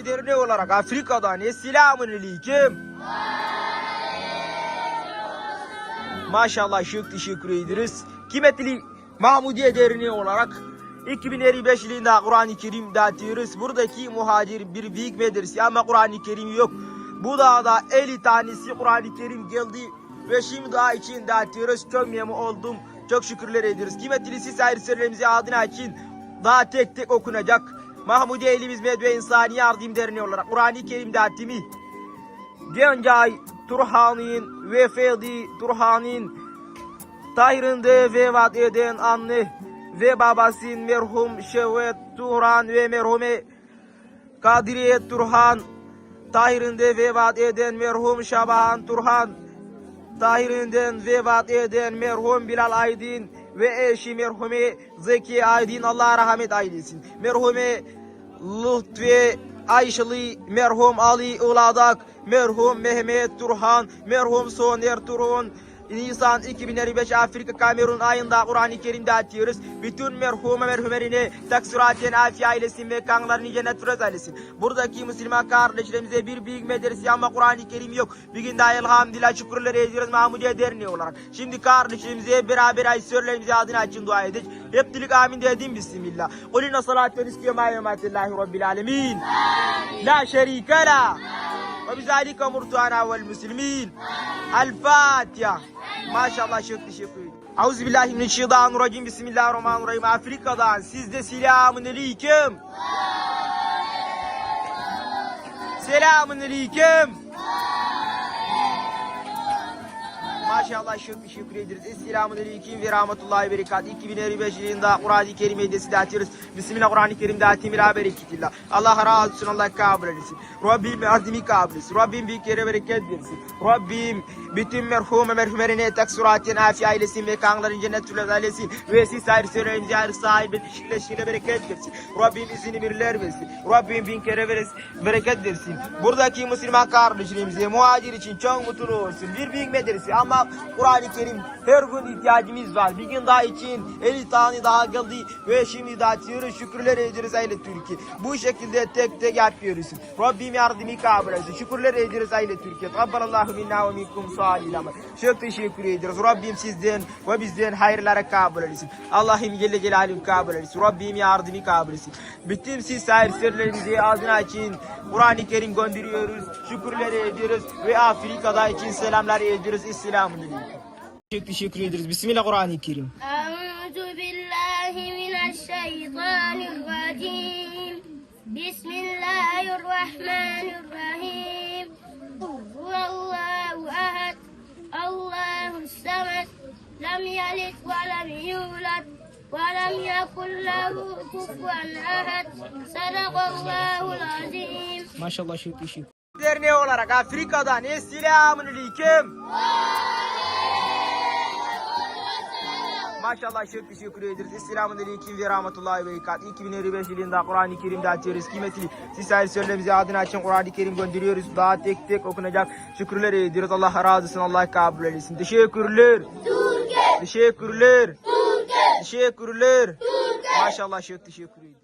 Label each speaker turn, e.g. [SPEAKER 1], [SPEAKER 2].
[SPEAKER 1] Mahmudiye Derneği olarak Afrika'dan Esselamun Aleyküm. Maşallah çok teşekkür ederiz. Kıymetli Mahmudiye Derneği olarak 2025 yılında Kur'an-ı Kerim dağıtıyoruz. Buradaki muhacir bir büyük medrese ama Kur'an-ı Kerim yok. Bu dağda 50 tanesi Kur'an-ı Kerim geldi ve şimdi daha için dağıtıyoruz. Memnun oldum. Çok şükürler ediyoruz. Kıymetli siz ayrı adına için daha tek tek okunacak. Mahmudiye Elim Hizmet ve İnsani Yardım Derneği olarak Kur'an-ı Kerim dağıtımı Gencay Turhan'ın ve Fedi Turhan'ın Tahir'inde vefat eden anne ve babasının merhum Şevvet Turhan ve merhume Kadriye Turhan Tahir'inde vefat eden merhum Şabahan Turhan Tahir'inden vefat eden merhum Bilal Aydın ve eşi merhume Zeki Aydın Allah rahmet eylesin. Merhume Lütfi Ayşeli, merhum Ali Uladak, merhum Mehmet Turhan, merhum Soner Turhan, Nisan 2025 Afrika Kamerun ayında Kur'an-ı Kerim dağıtıyoruz. Bütün merhum merhumerine taksiraten afi ailesin ve kanlarını cennet firaz ailesin. Buradaki Müslüman kardeşlerimize bir büyük medrese ama Kur'an-ı Kerim yok. Bir gün daha elhamdülillah şükürler ediyoruz Mahmudiye Derneği olarak. Şimdi kardeşlerimize beraber ayetlerimize adına açın dua edeceğiz. Hep dilik amin dedim bismillah. Kulina salat ve rizki ma yematillahi rabbil alemin. La şerike la. وبذلك أمرت أنا والمسلمين الفاتحة Maşallah şık diş yapıyor. Euzubillahimineşşeytanirracim. Bismillahirrahmanirrahim. Afrika'dan sizde selamun aleyküm. Selamun aleyküm. Maşallah şık teşekkür ederiz. Esselamun aleyküm ve rahmetullahi ve berekat. 2025 yılında Kur'an-ı Kerim'e destekle açıyoruz. Bismillah Kur'an-ı Kerim'de atimira bereketillah. Allah razı olsun Allah kabul etsin. Rabbim azimi kabul etsin. Rabbim bir kere bereket versin. Rabbim bütün merhum ve merhumerine taksuratin afi ailesin ve kanların cennet tülez ailesin. Ve siz ayrı süremizi ayrı sahibi dişileşine bereket versin. Rabbim izini birler versin. Rabbim bin kere veres- bereket versin. Buradaki Müslüman kardeşlerimize muhacir için çok mutlu olsun. Bir büyük medrese ama Kur'an-ı Kerim her gün ihtiyacımız var. Bir gün daha için 50 tane daha geldi ve şimdi daha açıyoruz. Şükürler ediyoruz aile Türkiye. Bu şekilde tek tek yapıyoruz. Rabbim yardımı kabul etsin. Şükürler ediyoruz aile Türkiye. Kabbalallahu minna ve minkum sualilama. Çok teşekkür ederiz. Rabbim sizden ve bizden hayırlara kabul eylesin. Allah'ım Celle Celaluhu kabul eylesin. Rabbim yardımı kabul eylesin. Bütün siz sahipsizlerimizi ağzını açın. Kur'an-ı Kerim gönderiyoruz. Şükürleri ediyoruz. Ve Afrika'da için selamlar ediyoruz. İslam'ın diliyle. Çok teşekkür ederiz. Bismillah Kur'an-ı Kerim.
[SPEAKER 2] Bismillahirrahmanirrahim. لم يلد ولم يولد ولم يكن له كفوا أحد صدق الله العظيم
[SPEAKER 1] Maşallah çok teşekkür Derneği olarak Afrika'dan Esselamun Aleyküm. Maşallah çok teşekkür ederiz. Esselamun Aleyküm ve Rahmetullahi ve Berekat. 2025 yılında Kur'an-ı Kerim'de açıyoruz. Kıymetli siz her söylememizi adına açın Kur'an-ı Kerim gönderiyoruz. Daha tek tek okunacak. Şükürler ediyoruz. Allah razı olsun. Allah kabul etsin. Teşekkürler. Teşekkürler. Teşekkürler. Maşallah çok teşekkür ederim.